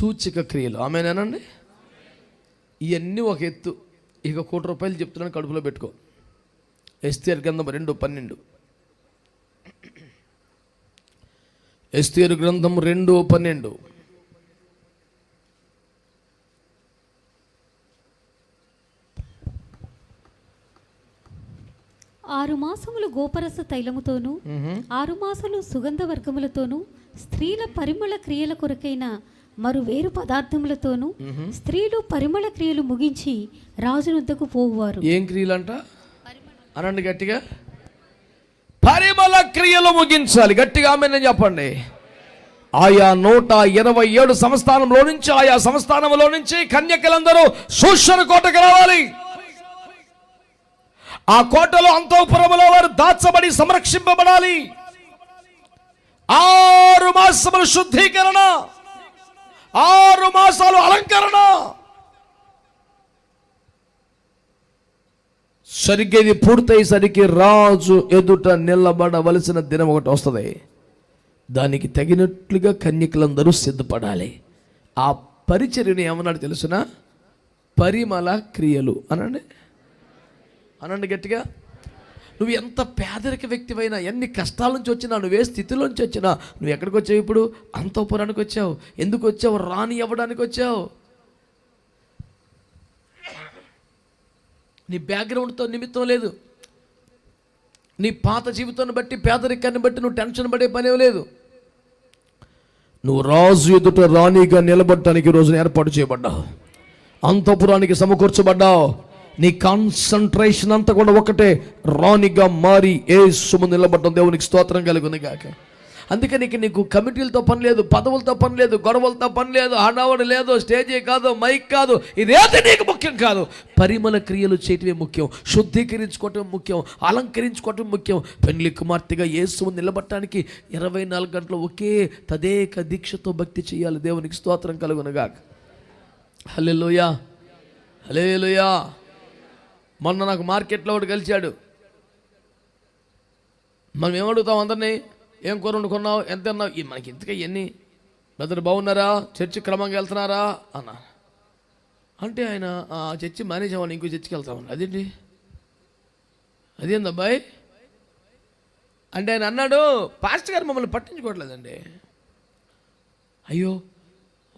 సూచక క్రియలు. ఆమెనేనండి ఇవన్నీ ఒక ఎత్తు. ఇక కోటి రూపాయలు చెప్తున్నాను కడుపులో పెట్టుకో. ఎస్తేర్ గ్రంథం రెండు పన్నెండు. ఎస్తేరు గ్రంథం రెండు పన్నెండు. ఆరు మాసములు గోపరస తైలముతోనూ ఆరు మాసాలు సుగంధ వర్గములతోనూ స్త్రీల పరిమళ క్రియల కొరకైన మరు వేరు పదార్థములతోనూ స్త్రీలు పరిమళ క్రియలు ముగించి రాజునొద్దకు పోవువారు. ఏం క్రియలంట? అనండి గట్టిగా. పరిమళ క్రియలు ముగించాలి. గట్టిగా ఆమె చెప్పండి. ఆయా నూట ఇరవై ఏడు సంస్థానంలో నుంచి ఆయా సంస్థానంలో నుంచి కన్యకలందరూ సూషణ కోటకు రావాలి. ఆ కోటలో అంతఃపురములో వారు దాచబడి సంరక్షింపబడాలి. ఆరు మాసములు శుద్ధీకరణ. ఆరు మాసాలు అలంకరణ. సరిగ్గా ఇది పూర్తయ్యేసరికి రాజు ఎదుట నిలబడవలసిన దినం ఒకటి వస్తుంది. దానికి తగినట్లుగా కన్యకులందరూ సిద్ధపడాలి. ఆ పరిచర్యను ఏమన్నాడు తెలుసిన? పరిమళ క్రియలు. అనండి? అనండి గట్టిగా. నువ్వు ఎంత పేదరిక వ్యక్తివైనా ఎన్ని కష్టాల నుంచి వచ్చినా నువ్వే స్థితిలోంచి వచ్చినా నువ్వు ఎక్కడికి వచ్చావు ఇప్పుడు? అంతఃపురానికి వచ్చావు. ఎందుకు వచ్చావు? రాని అవ్వడానికి వచ్చావు. నీ బ్యాక్గ్రౌండ్తో నిమిత్తం లేదు. నీ పాత జీవితాన్ని బట్టి పేదరికాన్ని బట్టి నువ్వు టెన్షన్ పడే పని లేదు. నువ్వు రాజు ఎదుట రాణిగా నిలబడటానికి రోజున ఏర్పాటు చేయబడ్డావు. అంతపురానికి సమకూర్చబడ్డావు. నీ కాన్సన్ట్రేషన్ అంతా కూడా ఒకటే. రాణిగా మారి ఏ సుమ నిలబడ్డం దేవునికి స్తోత్రం కలుగుంది గాక. అందుకే నీకు నీకు కమిటీలతో పని లేదు పదవులతో పని లేదు గొడవలతో పని లేదు హడావడి లేదు స్టేజీ కాదు మైక్ కాదు ఇదేది నీకు ముఖ్యం కాదు. పరిమళ క్రియలు చేయటమే ముఖ్యం శుద్ధీకరించుకోవటం ముఖ్యం అలంకరించుకోవటం ముఖ్యం. పెళ్ళి కుమార్తెగా యేసు నిలబట్టడానికి ఇరవై నాలుగు గంటలు ఒకే తదేక దీక్షతో భక్తి చేయాలి దేవునికి స్తోత్రం కలుగునగాక హలే లూయ మొన్న నాకు మార్కెట్లో ఒకటి కలిశాడు. మనం ఏమడుగుతాం అందరినీ? ఏం కూర వండుకున్నావు? ఎంత తిన్నావు? ఈ మనకి ఇంతగా ఇవన్నీ బ్రదర్ బాగున్నారా? చర్చి క్రమంగా వెళ్తున్నారా? అన్న. అంటే ఆయన "ఆ, చర్చి మానేసామని ఇంకో చర్చికి వెళ్తామని అదేంటి? అదేంది అబ్బాయి? అంటే ఆయన అన్నాడు పాస్టర్ గారు మమ్మల్ని పట్టించుకోవట్లేదండి. అయ్యో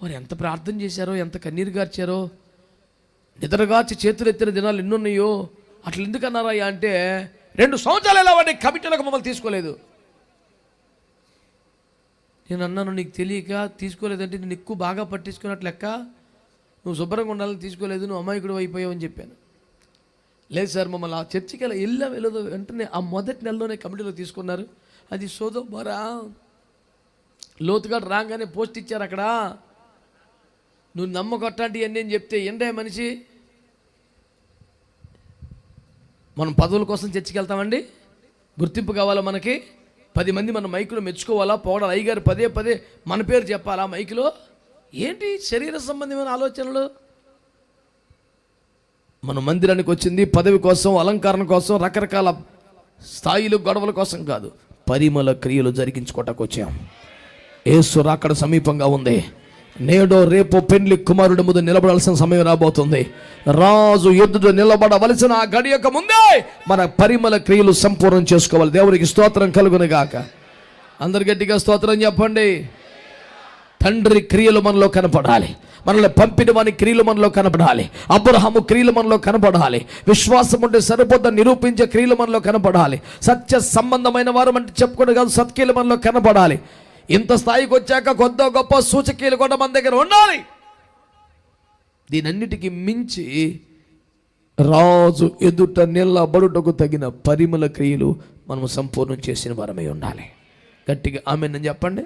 వారు ఎంత ప్రార్థన చేశారో ఎంత కన్నీరు గార్చారో. నిద్రగాచి చేతులు ఎత్తిన దినాలు ఎన్నున్నాయో? అట్లా ఎందుకు అన్నారయ్యా అంటే రెండు సంవత్సరాలు ఎలా వాడి కమిటీలకు మమ్మల్ని తీసుకోలేదు. నేను అన్నాను నీకు తెలియక తీసుకోలేదంటే నేను ఎక్కువ బాగా పట్టించుకున్నట్లు లెక్క. నువ్వు శుభ్రంగా ఉండాలని తీసుకోలేదు నువ్వు అమాయకుడు అయిపోయావు అని చెప్పాను. లేదు సార్ మమ్మల్ని ఆ చర్చికి ఎలా వెళ్ళా వెళ్ళదు వెంటనే ఆ మొదటి నెలలోనే కమిటీలో తీసుకున్నారు. అది సోదో బరా లోతుగా రాగానే పోస్ట్ ఇచ్చారు అక్కడ. నువ్వు నమ్మకొట్టాంటి అని నేను చెప్తే ఏంటే మనిషి? మనం పదవుల కోసం చర్చికి వెళ్తామండి గుర్తింపు కావాలా మనకి? పది మంది మన మైకులో మెచ్చుకోవాలా? పోవడాలి అయ్యగారు పదే పదే మన పేరు చెప్పాలా మైకులో? ఏంటి శరీర సంబంధమైన ఆలోచనలు? మన మందిరానికి వచ్చింది పదవి కోసం అలంకరణ కోసం రకరకాల స్థాయిలు గొడవల కోసం కాదు. పరిమళ క్రియలు జరిగించుకోవటానికి వచ్చాం. ఏసు రాకడ సమీపంగా ఉంది. నేడో రేపు పెండ్లి కుమారుడి ముందు నిలబడాల్సిన సమయం రాబోతుంది. రాజు ఎదుట నిలబడవలసిన ఆ గడియక ముందే మన పరిమళ క్రియలు సంపూర్ణం చేసుకోవాలి. దేవునికి స్తోత్రం కలుగును గాక అందరు గట్టిగా స్తోత్రం చెప్పండి. తండ్రి క్రియలు మనలో కనపడాలి. మనల్ని పంపిన వాని క్రియలు మనలో కనపడాలి. అబ్రహము క్రియలు మనలో కనపడాలి. విశ్వాసం ఉంటే సరిపోద్ద నిరూపించే క్రియలు మనలో కనపడాలి. సత్య సంబంధమైన వారు అంటే చెప్పుకోవడం కాదు సత్క్రియలు మనలో కనపడాలి. ఇంత స్థాయికి వచ్చాక కొద్ద గొప్ప సూచకీలు కూడా మన దగ్గర ఉండాలి. దీనన్నిటికీ మించి రాజు ఎదుట నిల్లబడుటకు తగిన పరిమళ క్రియలు మనము సంపూర్ణం చేసిన వారమై ఉండాలి. గట్టిగా ఆమె చెప్పండి.